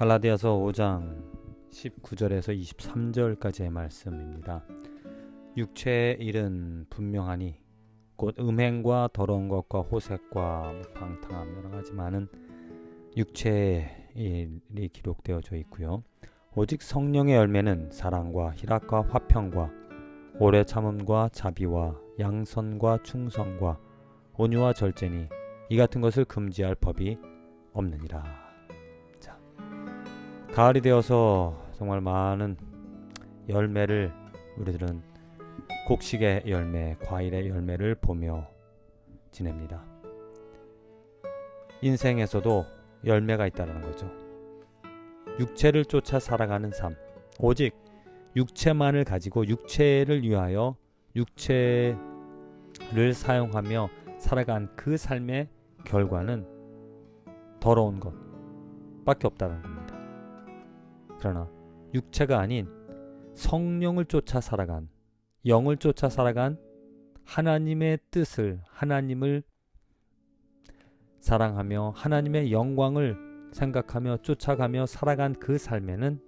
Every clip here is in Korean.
갈라디아서 5장 19절에서 23절까지의 말씀입니다. 육체의 일은 분명하니 곧 음행과 더러운 것과 호색과 방탕함 여러 가지 많은 육체의 일이 기록되어져 있고요. 오직 성령의 열매는 사랑과 희락과 화평과 오래 참음과 자비와 양선과 충성과 온유와 절제니 이 같은 것을 금지할 법이 없느니라. 자, 가을이 되어서 정말 많은 열매를 우리들은 곡식의 열매, 과일의 열매를 보며 지냅니다. 인생에서도 열매가 있다는 거죠. 육체를 쫓아 살아가는 삶, 오직 육체만을 가지고 육체를 위하여 육체를 사용하며 살아간 그 삶의 결과는 더러운 것 밖에 없다는 겁니다. 그러나 육체가 아닌 성령을 쫓아 살아간 영을 쫓아 살아간 하나님의 뜻을 하나님을 사랑하며 하나님의 영광을 생각하며 쫓아가며 살아간 그 삶에는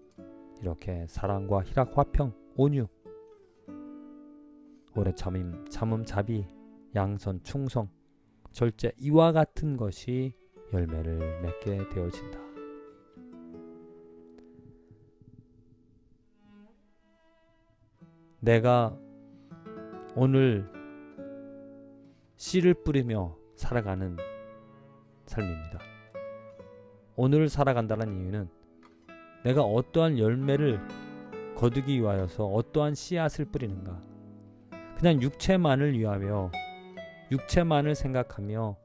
이렇게 사랑과 희락, 화평, 온유, 오래 참음, 참음, 자비, 양선, 충성, 절제 이와 같은 것이 열매를 맺게 되어진다. 내가 오늘 씨를 뿌리며 살아가는 삶입니다. 오늘 살아간다는 이유는 내가 어떠한 열매를 거두기 위하여서 어떠한 씨앗을 뿌리는가. 그냥 육체만을 위하며 육체만을 생각하며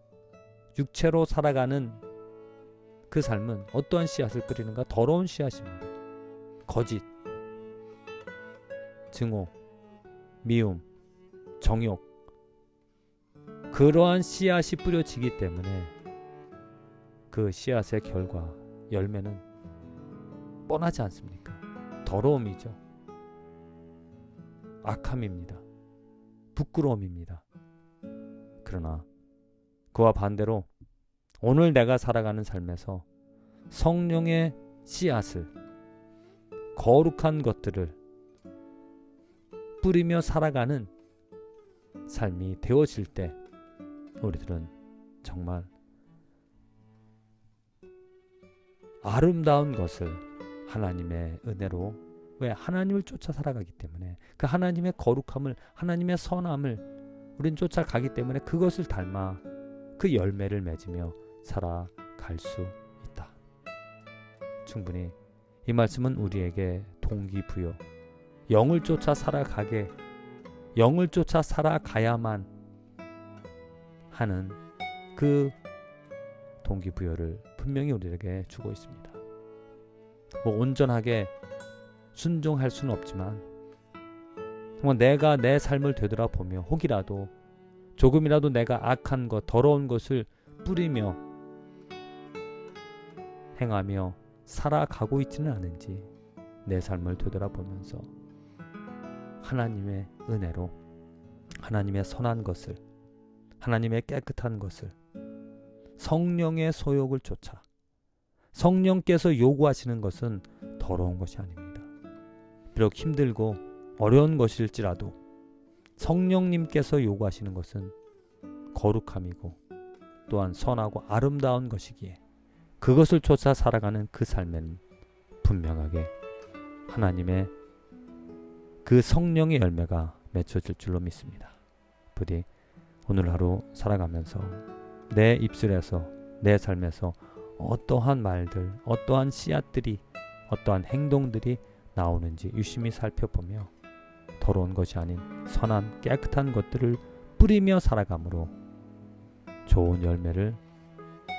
육체로 살아가는 그 삶은 어떠한 씨앗을 뿌리는가? 더러운 씨앗입니다. 거짓, 증오, 미움, 정욕. 그러한 씨앗이 뿌려지기 때문에 그 씨앗의 결과, 열매는 뻔하지 않습니까? 더러움이죠. 악함입니다. 부끄러움입니다. 그러나 그와 반대로 오늘 내가 살아가는 삶에서 성령의 씨앗을 거룩한 것들을 뿌리며 살아가는 삶이 되어질 때 우리들은 정말 아름다운 것을 하나님의 은혜로 왜 하나님을 쫓아 살아가기 때문에 그 하나님의 거룩함을 하나님의 선함을 우린 쫓아가기 때문에 그것을 닮아 그 열매를 맺으며 살아갈 수 있다. 충분히 이 말씀은 우리에게 동기부여 영을 쫓아 살아가게 영을 쫓아 살아가야만 하는 그 동기부여를 분명히 우리에게 주고 있습니다. 뭐 온전하게 순종할 수는 없지만 정말 내가 내 삶을 되돌아보며 혹이라도 조금이라도 내가 악한 것, 더러운 것을 뿌리며 행하며 살아가고 있지는 않은지 내 삶을 되돌아보면서 하나님의 은혜로 하나님의 선한 것을 하나님의 깨끗한 것을 성령의 소욕을 쫓아 성령께서 요구하시는 것은 더러운 것이 아닙니다. 비록 힘들고 어려운 것일지라도 성령님께서 요구하시는 것은 거룩함이고 또한 선하고 아름다운 것이기에 그것을 쫓아 살아가는 그 삶에는 분명하게 하나님의 그 성령의 열매가 맺혀질 줄로 믿습니다. 부디 오늘 하루 살아가면서 내 입술에서 내 삶에서 어떠한 말들, 어떠한 씨앗들이, 어떠한 행동들이 나오는지 유심히 살펴보며 더러운 것이 아닌 선한 깨끗한 것들을 뿌리며 살아감으로 좋은 열매를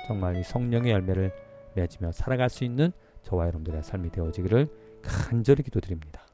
정말 이 성령의 열매를 맺으며 살아갈 수 있는 저와 여러분들의 삶이 되어지기를 간절히 기도드립니다.